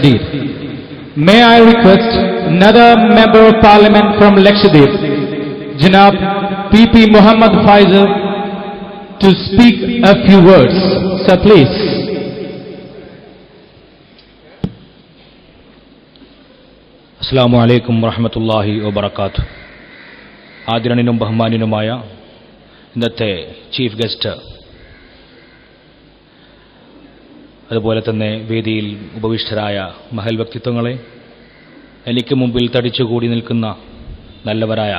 Lakshadweep. May I request another Member of Parliament from Lakshadweep, Janab P.P. Muhammad Faisal, to speak a few words. Sir, please. അസ്സാം വലൈക്കും വറഹമത്തല്ലാഹി വബർക്കാത്തു ആദരണീയനും ബഹുമാന്യനുമായ ഇന്നത്തെ chief guest അതുപോലെ തന്നെ വേദിയിൽ ഉപവിഷ്ടരായ മഹൽ വ്യക്തിത്വങ്ങളെ എനിക്ക് മുമ്പിൽ തടിച്ചുകൂടി നിൽക്കുന്ന നല്ലവരായ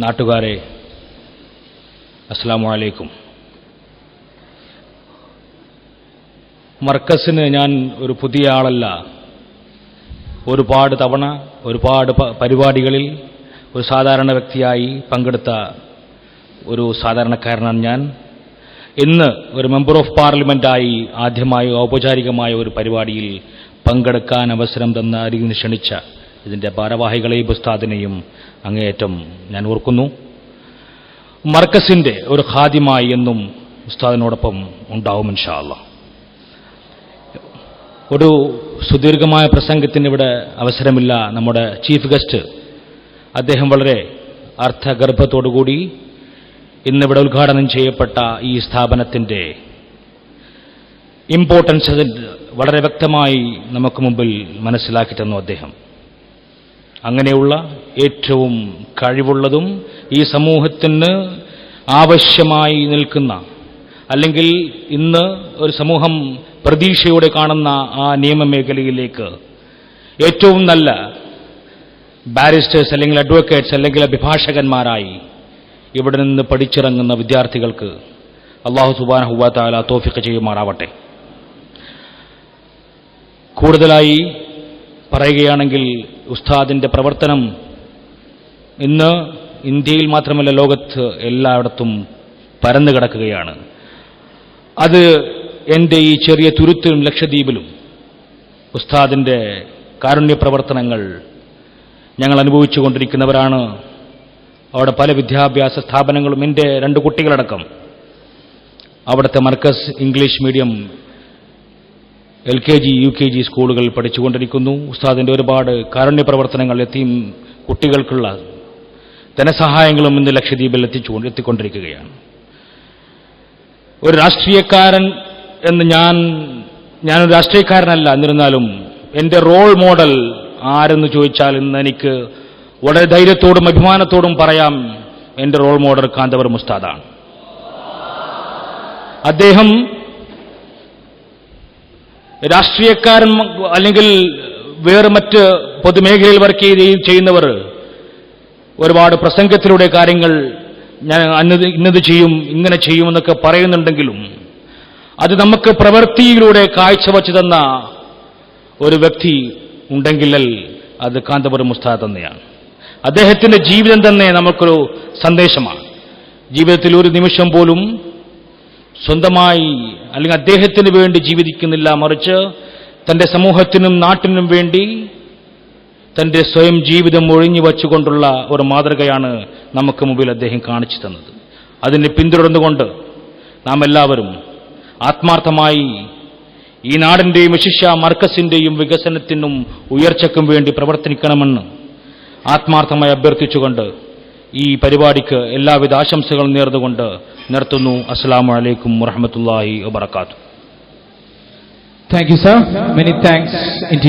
നാട്ടുകാരെ അസ്സാം വലൈക്കും മർക്കസിന് ഞാൻ ഒരു പുതിയ ആളല്ല. ഒരുപാട് തവണ ഒരുപാട് പരിപാടികളിൽ ഒരു സാധാരണ വ്യക്തിയായി പങ്കെടുത്ത ഒരു സാധാരണക്കാരനാണ് ഞാൻ. ഇന്ന് ഒരു മെമ്പർ ഓഫ് പാർലമെന്റായി ആദ്യമായി ഔപചാരികമായ ഒരു പരിപാടിയിൽ പങ്കെടുക്കാൻ അവസരം തന്ന അരികിന് ക്ഷണിച്ച ഇതിന്റെ ഭാരവാഹികളെയും ഉസ്താദിനെയും അങ്ങേയറ്റം ഞാൻ ഓർക്കുന്നു. മർക്കസിന്റെ ഒരു ഖാദ്യമായി എന്നും ഉസ്താദിനോടൊപ്പം ഉണ്ടാവും ഇൻഷാല്ല ഒരു സുദീർഘമായ പ്രസംഗത്തിന് ഇവിടെ അവസരമില്ല നമ്മുടെ ചീഫ് ഗസ്റ്റ്. അദ്ദേഹം വളരെ അർത്ഥഗർഭത്തോടുകൂടി ഇന്നിവിടെ ഉദ്ഘാടനം ചെയ്യപ്പെട്ട ഈ സ്ഥാപനത്തിന്റെ ഇമ്പോർട്ടൻസ് വളരെ വ്യക്തമായി നമുക്ക് മുമ്പിൽ മനസ്സിലാക്കി തന്നു അദ്ദേഹം. അങ്ങനെയുള്ള ഏറ്റവും കഴിവുള്ളതും ഈ സമൂഹത്തിന് ആവശ്യമായി നിൽക്കുന്ന അല്ലെങ്കിൽ ഇന്ന് ഒരു സമൂഹം പ്രതീക്ഷയോടെ കാണുന്ന ആ നിയമമേഖലയിലേക്ക് ഏറ്റവും നല്ല ബാരിസ്റ്റേഴ്സ് അല്ലെങ്കിൽ അഡ്വക്കേറ്റ്സ് അല്ലെങ്കിൽ അഭിഭാഷകന്മാരായി ഇവിടെ നിന്ന് പഠിച്ചിറങ്ങുന്ന വിദ്യാർത്ഥികൾക്ക് അള്ളാഹു സുബാനഹുവാ ഹുബാത്താല തോഫിക്ക് ചെയ്യുമാറാവട്ടെ. കൂടുതലായി പറയുകയാണെങ്കിൽ ഉസ്താദിന്റെ പ്രവർത്തനം ഇന്ന് ഇന്ത്യയിൽ മാത്രമല്ല ലോകത്ത് എല്ലായിടത്തും പരന്നു കിടക്കുകയാണ്. അത് എന്റെ ഈ ചെറിയ തുരുത്തിലും ലക്ഷദ്വീപിലും ഉസ്താദിന്റെ കാരുണ്യ പ്രവർത്തനങ്ങൾ ഞങ്ങൾ അനുഭവിച്ചുകൊണ്ടിരിക്കുന്നവരാണ്. അവിടെ പല വിദ്യാഭ്യാസ സ്ഥാപനങ്ങളും എന്റെ രണ്ട് കുട്ടികളടക്കം. അവിടുത്തെ Markaz English medium L K G U K G സ്കൂളുകൾ പഠിച്ചുകൊണ്ടിരിക്കുന്നു. ഉസ്താദിന്റെ ഒരുപാട് കാരുണ്യ പ്രവർത്തനങ്ങൾ എത്തിയും കുട്ടികൾക്കുള്ള ധനസഹായങ്ങളും ഇന്ന് ലക്ഷദ്വീപിൽ എത്തിച്ചു എത്തിക്കൊണ്ടിരിക്കുകയാണ്. ഒരു രാഷ്ട്രീയക്കാരൻ എന്ന് ഞാൻ ഞാനൊരു രാഷ്ട്രീയക്കാരനല്ല എന്നിരുന്നാലും എന്റെ റോൾ മോഡൽ ആരെന്ന് ചോദിച്ചാൽ ഇന്ന് എനിക്ക് വളരെ ധൈര്യത്തോടും അഭിമാനത്തോടും പറയാം എന്റെ റോൾ മോഡൽ കാന്തവർ മുസ്താദാണ്. അദ്ദേഹം രാഷ്ട്രീയക്കാരൻ അല്ലെങ്കിൽ വേറെ മറ്റ് പൊതുമേഖലയിൽ വർക്ക് ചെയ്ത് ചെയ്യുന്നവർ ഒരുപാട് പ്രസംഗത്തിലൂടെ കാര്യങ്ങൾ ഞാൻ അന്നത് ഇന്നത് ചെയ്യും ഇങ്ങനെ ചെയ്യുമെന്നൊക്കെ പറയുന്നുണ്ടെങ്കിലും അത് നമുക്ക് പ്രവൃത്തിയിലൂടെ കാഴ്ചവച്ചു തന്ന ഒരു വ്യക്തി ഉണ്ടെങ്കിൽ അത് കാന്തപുരം മുസ്താദ് തന്നെയാണ്. അദ്ദേഹത്തിന്റെ ജീവിതം തന്നെ നമുക്കൊരു സന്ദേശമാണ്. ജീവിതത്തിൽ ഒരു നിമിഷം പോലും സ്വന്തമായി അല്ലെങ്കിൽ അദ്ദേഹത്തിന് വേണ്ടി ജീവിക്കുന്നില്ല മറിച്ച് തന്റെ സമൂഹത്തിനും നാട്ടിനും വേണ്ടി തന്റെ സ്വയം ജീവിതം ഒഴിഞ്ഞു വച്ചുകൊണ്ടുള്ള ഒരു മാതൃകയാണ് നമുക്ക് മുമ്പിൽ അദ്ദേഹം കാണിച്ചു തന്നത്. അതിനെ പിന്തുടർന്നുകൊണ്ട് നാം എല്ലാവരും ആത്മാർത്ഥമായി ഈ നാടിന്റെയും വിശിഷ്യ മർക്കസിന്റെയും വികസനത്തിനും ഉയർച്ചയ്ക്കും വേണ്ടി പ്രവർത്തിക്കണമെന്ന് ആത്മാർത്ഥമായി അഭ്യർത്ഥിച്ചുകൊണ്ട് ഈ പരിപാടിക്ക് എല്ലാവിധ ആശംസകളും നേർന്നുകൊണ്ട് നിർത്തുന്നു. അസ്സലാമു അലൈക്കും വറഹമത്തല്ലാഹി വബർക്കാത്തു thank you sir thanks indeed.